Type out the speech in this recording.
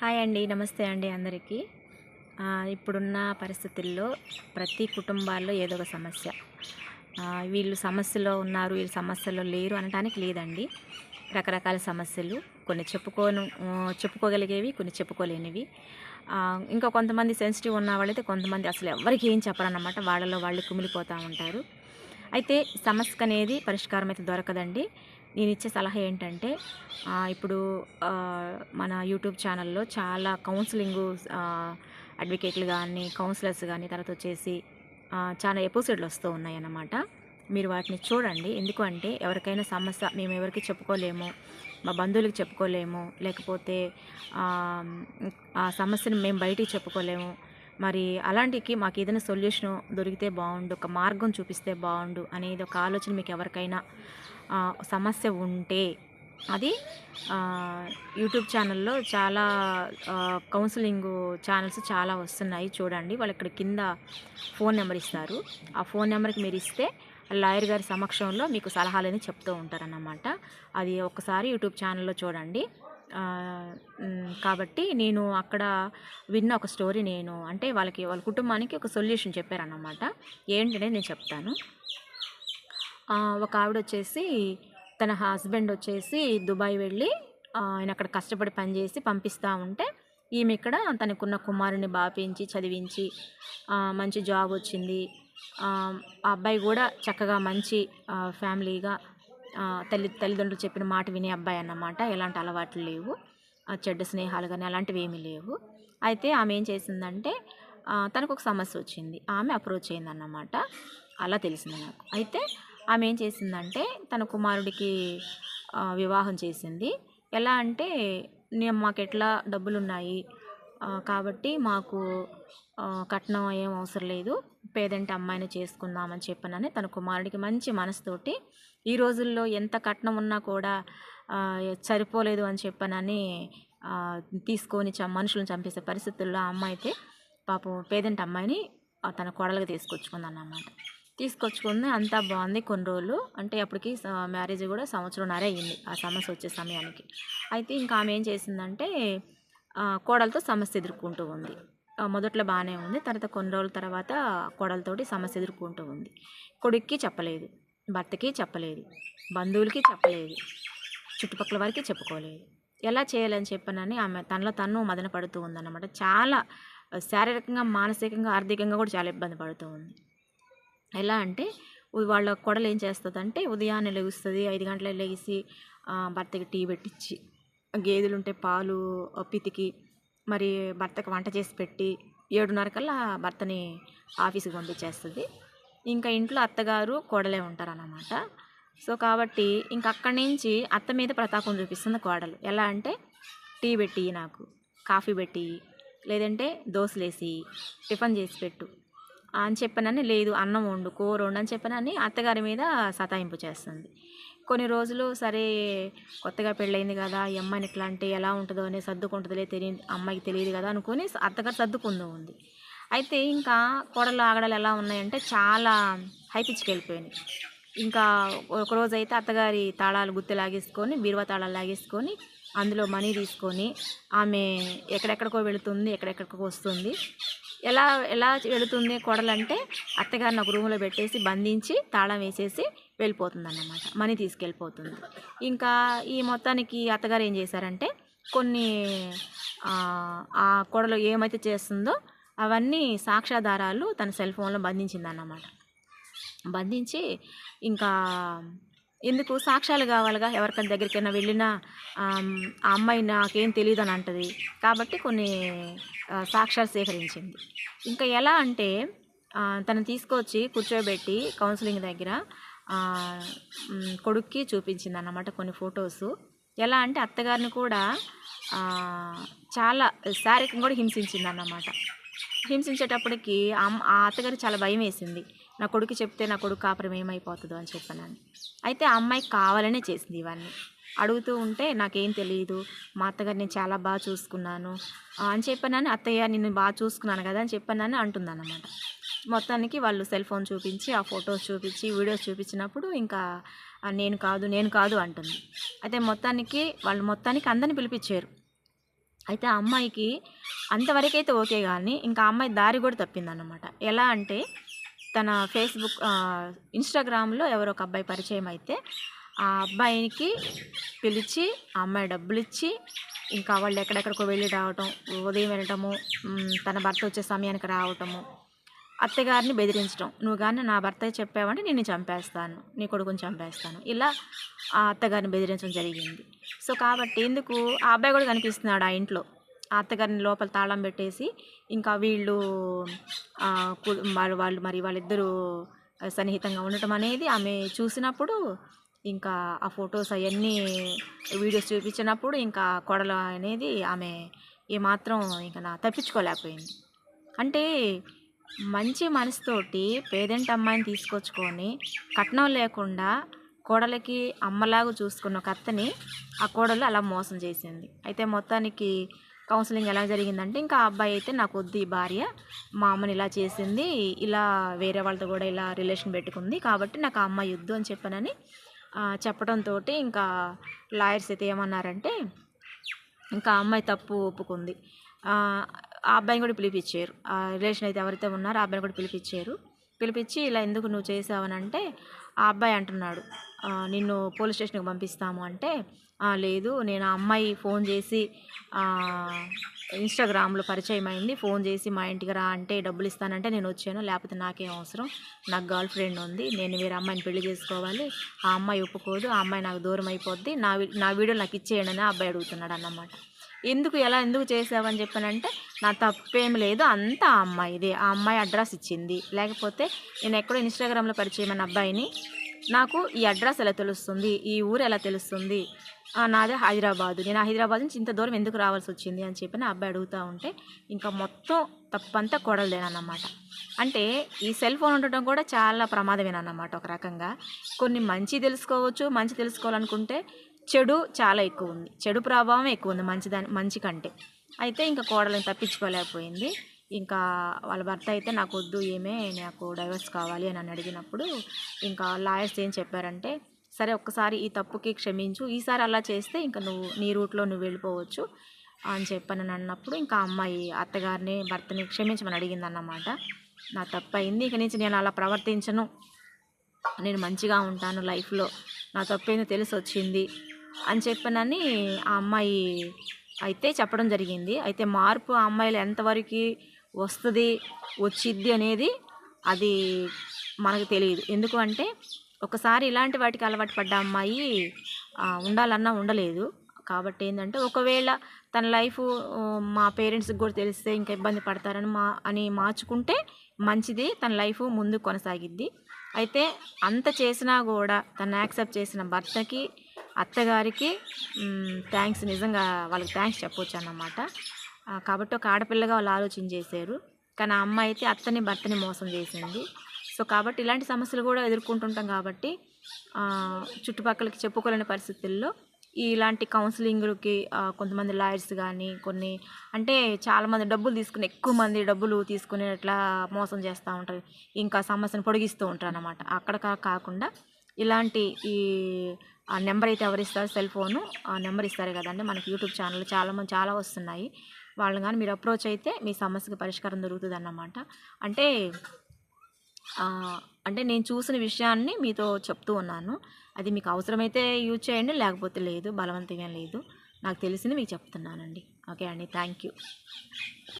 Hi అండి నమస్తే అండి అందరికీ. ఇప్పుడున్న పరిస్థితుల్లో ప్రతి కుటుంబాల్లో ఏదో ఒక సమస్య. వీళ్ళు సమస్యలో ఉన్నారు వీళ్ళు సమస్యలో లేరు అనటానికి లేదండి. రకరకాల సమస్యలు కొన్ని చెప్పుకోను చెప్పుకోగలిగేవి కొన్ని చెప్పుకోలేనివి. ఇంకా కొంతమంది సెన్సిటివ్ ఉన్న వాళ్ళైతే కొంతమంది అసలు ఎవరికి ఏం చెప్పరన్నమాట. వాళ్ళలో వాళ్ళు కుమిలిపోతూ ఉంటారు. అయితే సమస్యకు అనేది పరిష్కారం అయితే దొరకదండి. నేను ఇచ్చే సలహా ఏంటంటే ఇప్పుడు మన యూట్యూబ్ ఛానల్లో చాలా కౌన్సిలింగ్ అడ్వకేట్లు కానీ కౌన్సిలర్స్ కానీ తర్వాత వచ్చేసి చాలా ఎపిసోడ్లు వస్తూ ఉన్నాయన్నమాట. మీరు వాటిని చూడండి. ఎందుకు అంటే ఎవరికైనా సమస్య మేము ఎవరికి చెప్పుకోలేము మా బంధువులకు చెప్పుకోలేము లేకపోతే ఆ, సమస్యను మేము బయటికి చెప్పుకోలేము. మరి అలాంటికి మాకు ఏదైనా సొల్యూషన్ దొరికితే బాగుండు ఒక మార్గం చూపిస్తే బాగుండు అనేది ఒక ఆలోచన మీకు ఎవరికైనా సమస్య ఉంటే అది యూట్యూబ్ ఛానల్లో చాలా కౌన్సిలింగ్ ఛానల్స్ చాలా వస్తున్నాయి చూడండి. వాళ్ళు ఇక్కడ కింద ఫోన్ నెంబర్ ఇస్తారు. ఆ ఫోన్ నెంబర్కి మీరు ఇస్తే లాయర్ గారి సమక్షంలో మీకు సలహాలని చెప్తూ ఉంటారన్నమాట. అది ఒకసారి యూట్యూబ్ ఛానల్లో చూడండి. కాబట్టి నేను అక్కడ విన్న ఒక స్టోరీ నేను అంటే వాళ్ళకి వాళ్ళ కుటుంబానికి ఒక సొల్యూషన్ చెప్పారన్నమాట. ఏంటనేది నేను చెప్తాను. ఒక ఆవిడ వచ్చేసి తన హస్బెండ్ వచ్చేసి దుబాయ్ వెళ్ళి ఆయన అక్కడ కష్టపడి పనిచేసి పంపిస్తూ ఉంటే ఈమె ఇక్కడ తనకున్న కుమారుని బాపించి చదివించి మంచి జాబ్ వచ్చింది. ఆ అబ్బాయి కూడా చక్కగా మంచి ఫ్యామిలీగా తల్లి తల్లిదండ్రులు చెప్పిన మాట వినే అబ్బాయి అన్నమాట. ఎలాంటి అలవాట్లు లేవు. ఆ, చెడ్డ స్నేహాలు కానీ అలాంటివి ఏమీ లేవు. అయితే ఆమె ఏం చేసిందంటే తనకు ఒక సమస్య వచ్చింది. ఆమె అప్రోచ్ అయిందన్నమాట. అలా తెలిసింది నాకు. అయితే ఆమె ఏం చేసిందంటే తన కుమారుడికి వివాహం చేసింది. ఎలా అంటే నేను మాకు ఎట్లా డబ్బులు ఉన్నాయి కాబట్టి మాకు కట్నం ఏం అవసరం లేదు. పేదంటి అమ్మాయిని చేసుకుందామని చెప్పనని తన కుమారుడికి మంచి మనసుతోటి ఈ రోజుల్లో ఎంత కట్నం ఉన్నా కూడా సరిపోలేదు అని చెప్పనని తీసుకొని చ మనుషులను చంపేసే పరిస్థితుల్లో ఆ అమ్మాయి అయితే పాపం పేదంటి అమ్మాయిని తన కోడలుగా తీసుకొచ్చుకుందన్నమాట. తీసుకొచ్చుకుంది. అంతా బాగుంది కొన్ని రోజులు. అంటే అప్పటికి మ్యారేజ్ కూడా సంవత్సరంన్నర అయ్యింది ఆ సమస్య వచ్చే సమయానికి. అయితే ఇంకా ఆమె ఏం చేసిందంటే కోడలతో సమస్య ఎదుర్కొంటూ ఉంది. మొదట్లో బాగానే ఉంది. తర్వాత కొన్ని రోజుల తర్వాత కోడలతోటి సమస్య ఎదుర్కొంటూ ఉంది. కొడుక్కి చెప్పలేదు. భర్తకి చెప్పలేదు. బంధువులకి చెప్పలేదు. చుట్టుపక్కల వారికి చెప్పుకోలేదు. ఎలా చేయాలని చెప్పనని ఆమె తనలో తను మదన పడుతూ ఉందన్నమాట. చాలా శారీరకంగా మానసికంగా ఆర్థికంగా కూడా చాలా ఇబ్బంది పడుతూ ఉంది. ఎలా అంటే వాళ్ళ కొడలు ఏం చేస్తుందంటే ఉదయాన్నే లెగుస్తుంది ఐదు గంటలకు లెగిసి భర్తకి టీ పెట్టించి గేదెలు ఉంటే పాలు పితికి మరి భర్తకి వంట చేసి పెట్టి ఏడున్నర కల్లా భర్తని ఆఫీస్కి పంపించేస్తుంది. ఇంకా ఇంట్లో అత్తగారు కోడలే ఉంటారన్నమాట. సో కాబట్టి ఇంకా అక్కడి నుంచి అత్త మీద ప్రతాపం చూపిస్తుంది కోడలు. ఎలా అంటే టీ పెట్టి నాకు కాఫీ పెట్టి లేదంటే దోశలేసి టిఫిన్ చేసి పెట్టు అని చెప్పనని లేదు అన్నం వండు రెండు అని చెప్పనని అత్తగారి మీద సతాయింపు చేస్తుంది. కొన్ని రోజులు సరే కొత్తగా పెళ్ళయింది కదా ఈ అమ్మాయిని ఇట్లా అంటే ఎలా ఉంటుందో అని సర్దుకుంటుందిలే తెలియదు అమ్మాయికి తెలియదు కదా అనుకుని అత్తగారు సర్దుకుంటూ ఉంది. అయితే ఇంకా కోడలు ఆగడాలు ఎలా ఉన్నాయంటే చాలా హై పిచ్కి వెళ్ళిపోయినాయి. ఇంకా ఒక రోజు అయితే అత్తగారి తాళాలు గుత్తి లాగేసుకొని బీరువా తాళాలు లాగేసుకొని అందులో మనీ తీసుకొని ఆమె ఎక్కడెక్కడికో వెళుతుంది ఎక్కడెక్కడికో వస్తుంది. ఎలా ఎలా వెళుతుంది కొడలంటే అత్తగారిని ఒక రూమ్లో పెట్టేసి బంధించి తాళం వేసేసి వెళ్ళిపోతుంది అన్నమాట మనీ తీసుకెళ్ళిపోతుంది. ఇంకా ఈ మొత్తానికి అత్తగారు ఏం చేశారంటే కొన్ని ఆ, కొడలు ఏమైతే చేస్తుందో అవన్నీ సాక్ష్యాధారాలు తన సెల్ ఫోన్లో బంధించింది అన్నమాట బంధించి ఇంకా ఎందుకు సాక్ష్యాలు కావాలిగా? ఎవరికైనా దగ్గరికైనా వెళ్ళినా ఆ అమ్మాయి నాకేం తెలియదు అని అంటది. కాబట్టి కొన్ని సాక్ష్యాలు సేకరించింది. ఇంకా ఎలా అంటే తను తీసుకొచ్చి కూర్చోబెట్టి కౌన్సిలింగ్ దగ్గర కొడుక్కి చూపించింది అన్నమాట కొన్ని ఫొటోస్. ఎలా అంటే అత్తగారిని కూడా చాలా శారీరకంగా కూడా హింసించింది అన్నమాట హింసించేటప్పటికి ఆ అమ్మ- ఆ అత్తగారు చాలా భయం వేసింది. నా కొడుకు చెప్తే నా కొడుకు కాపురం ఏమైపోతుందో అని చెప్పాను అయితే ఆ అమ్మాయి కావాలనే చేసింది ఇవన్నీ. అడుగుతూ ఉంటే నాకేం తెలియదు మా అత్తగారు నేను చాలా బాగా చూసుకున్నాను. అని చెప్పానని అత్తయ్య నిన్ను బాగా చూసుకున్నాను కదా అని చెప్పానని అంటుందన్నమాట. మొత్తానికి వాళ్ళు సెల్ ఫోన్ చూపించి ఆ ఫొటోస్ చూపించి వీడియోస్ చూపించినప్పుడు ఇంకా నేను కాదు నేను కాదు అంటుంది. అయితే మొత్తానికి వాళ్ళు మొత్తానికి అందరిని పిలిపించారు. అయితే ఆ అమ్మాయికి అంతవరకైతే ఓకే కానీ ఇంకా అమ్మాయి దారి కూడా తప్పిందన్నమాట. ఎలా అంటే తన ఫేస్బుక్ ఇన్స్టాగ్రామ్లో ఎవరో ఒక అబ్బాయి పరిచయం అయితే ఆ అబ్బాయికి పిలిచి ఆ అమ్మాయి డబ్బులు ఇచ్చి ఇంకా వాళ్ళు ఎక్కడెక్కడికో వెళ్ళి రావటం ఉదయం వెళ్ళటము తన భర్త వచ్చే సమయానికి రావటము అత్తగారిని బెదిరించడం నువ్వు కానీ నా భర్త చెప్పావంటే నేను చంపేస్తాను. నీ కొడుకుని చంపేస్తాను. ఇలా ఆ అత్తగారిని బెదిరించడం జరిగింది. సో కాబట్టి ఎందుకు ఆ అబ్బాయి కూడా కనిపిస్తున్నాడు ఆ ఇంట్లో. ఆ అత్తగారిని లోపల తాళం పెట్టేసి ఇంకా వీళ్ళు వాళ్ళు వాళ్ళు మరి వాళ్ళిద్దరూ సన్నిహితంగా ఉండటం అనేది ఆమె చూసినప్పుడు ఇంకా ఆ ఫొటోస్ అవన్నీ వీడియోస్ చూపించినప్పుడు ఇంకా కొడల అనేది ఆమె ఏమాత్రం ఇంకా నా తప్పించుకోలేకపోయింది. అంటే మంచి మనసుతోటి పేదంటి అమ్మాయిని తీసుకొచ్చుకొని కట్నం లేకుండా కోడలికి అమ్మలాగా చూసుకున్న ఒక అత్తని ఆ కోడలు అలా మోసం చేసింది. అయితే మొత్తానికి కౌన్సిలింగ్ ఎలా జరిగిందంటే ఇంకా ఆ అబ్బాయి అయితే నాకు వద్దు ఈ భార్య మా అమ్మని ఇలా చేసింది ఇలా వేరే వాళ్ళతో కూడా ఇలా రిలేషన్ పెట్టుకుంది కాబట్టి నాకు ఆ అమ్మాయి వద్దు అని చెప్పానని చెప్పడంతో ఇంకా లాయర్స్ అయితే ఏమన్నారంటే ఇంకా అమ్మాయి తప్పు ఒప్పుకుంది. ఆ అబ్బాయిని కూడా పిలిపించారు. ఆ రిలేషన్ అయితే ఎవరైతే ఉన్నారో ఆ అబ్బాయిని కూడా పిలిపించారు. పిలిపించి ఇలా ఎందుకు నువ్వు చేసావనంటే ఆ అబ్బాయి అంటున్నాడు నిన్ను పోలీస్ స్టేషన్కి పంపిస్తాము అంటే లేదు నేను ఆ అమ్మాయి ఫోన్ చేసి ఇన్స్టాగ్రామ్లో పరిచయం అయింది ఫోన్ చేసి మా ఇంటికి రా అంటే డబ్బులు ఇస్తానంటే నేను వచ్చాను లేకపోతే నాకేం అవసరం నాకు గర్ల్ ఫ్రెండ్ ఉంది నేను వేరే అమ్మాయిని పెళ్ళి చేసుకోవాలి ఆ అమ్మాయి ఒప్పుకోదు ఆ అమ్మాయి నాకు దూరం అయిపోద్ది నా నా వీడియో నాకు ఇచ్చేయండి అని అబ్బాయి అడుగుతున్నాడు అన్నమాట. ఎందుకు ఎలా ఎందుకు చేసావని చెప్పానంటే నా తప్పేం లేదు అంతా ఆ అమ్మాయిదే ఆ అమ్మాయి అడ్రస్ ఇచ్చింది. లేకపోతే నేను ఎక్కడో ఇన్స్టాగ్రామ్లో పరిచయం అబ్బాయిని నాకు ఈ అడ్రస్ ఎలా తెలుస్తుంది? ఈ ఊరు ఎలా తెలుస్తుంది? నాదే హైదరాబాదు. నేను హైదరాబాద్ నుంచి ఇంత దూరం ఎందుకు రావాల్సి వచ్చింది అని చెప్పి నా అబ్బాయి అడుగుతూ ఉంటే ఇంకా మొత్తం తప్పంతా కొడలేనన్నమాట అంటే ఈ సెల్ ఫోన్ ఉండటం కూడా చాలా ప్రమాదమేనన్నమాట ఒక రకంగా. కొన్ని మంచి తెలుసుకోవచ్చు మంచి తెలుసుకోవాలనుకుంటే చెడు చాలా ఎక్కువ ఉంది. చెడు ప్రభావం ఎక్కువ ఉంది మంచి దాని మంచి కంటే. అయితే ఇంకా కోడలను తప్పించుకోలేకపోయింది. ఇంకా వాళ్ళ భర్త అయితే నాకు వద్దు ఏమే నాకు డైవర్స్ కావాలి అని అని అడిగినప్పుడు ఇంకా లాయర్స్ ఏం చెప్పారంటే సరే ఒక్కసారి ఈ తప్పుకి క్షమించు. ఈసారి అలా చేస్తే ఇంకా నువ్వు నీ రూట్లో నువ్వు వెళ్ళిపోవచ్చు అని చెప్పని అన్నప్పుడు ఇంకా అమ్మాయి అత్తగారిని భర్తని క్షమించమని అడిగింది అన్నమాట నా తప్పు అయింది ఇక నుంచి నేను అలా ప్రవర్తించను. నేను మంచిగా ఉంటాను లైఫ్లో. నా తప్పేందో తెలిసి వచ్చింది అని చెప్పనని ఆ అమ్మాయి అయితే చెప్పడం జరిగింది. అయితే మార్పు ఆ అమ్మాయిలు ఎంతవరకు వస్తుంది వచ్చిద్ది అనేది అది మనకు తెలియదు. ఎందుకు అంటే ఒకసారి ఇలాంటి వాటికి అలవాటు పడ్డ అమ్మాయి ఉండాలన్నా ఉండలేదు. కాబట్టి ఏంటంటే ఒకవేళ తన లైఫ్ మా పేరెంట్స్కి కూడా తెలిస్తే ఇంకా ఇబ్బంది పడతారని మా అని మార్చుకుంటే మంచిది తన లైఫ్ ముందు కొనసాగిద్ది. అయితే అంత చేసినా కూడా తను యాక్సెప్ట్ చేసిన భర్తకి అత్తగారికి థ్యాంక్స్ నిజంగా వాళ్ళకి థ్యాంక్స్ చెప్పొచ్చు అన్నమాట కాబట్టి ఒక ఆడపిల్లగా వాళ్ళు ఆలోచన చేశారు. కానీ ఆ అమ్మాయి అయితే అత్తని భర్తని మోసం చేసింది. సో కాబట్టి ఇలాంటి సమస్యలు కూడా ఎదుర్కొంటుంటాం కాబట్టి చుట్టుపక్కలకి చెప్పుకోలేని పరిస్థితుల్లో ఇలాంటి కౌన్సిలింగ్లకి కొంతమంది లాయర్స్ కానీ కొన్ని అంటే చాలామంది డబ్బులు తీసుకుని ఎక్కువ మంది డబ్బులు తీసుకుని అట్లా మోసం చేస్తూ ఉంటారు. ఇంకా సమస్యను పొడిగిస్తూ ఉంటారు అన్నమాట అక్కడ కాకుండా ఇలాంటి ఈ ఆ నెంబర్ అయితే ఎవరు సెల్ ఫోను ఆ నెంబర్ ఇస్తారు కదండి. మనకి యూట్యూబ్ ఛానల్ చాలామంది చాలా వస్తున్నాయి. వాళ్ళని కానీ మీరు అప్రోచ్ అయితే మీ సమస్యకి పరిష్కారం దొరుకుతుంది అన్నమాట అంటే అంటే నేను చూసిన విషయాన్ని మీతో చెప్తూ ఉన్నాను. అది మీకు అవసరమైతే యూజ్ చేయండి లేకపోతే లేదు బలవంతంగా లేదు. నాకు తెలిసింది మీకు చెప్తున్నానండి. ఓకే అండి. Thank you.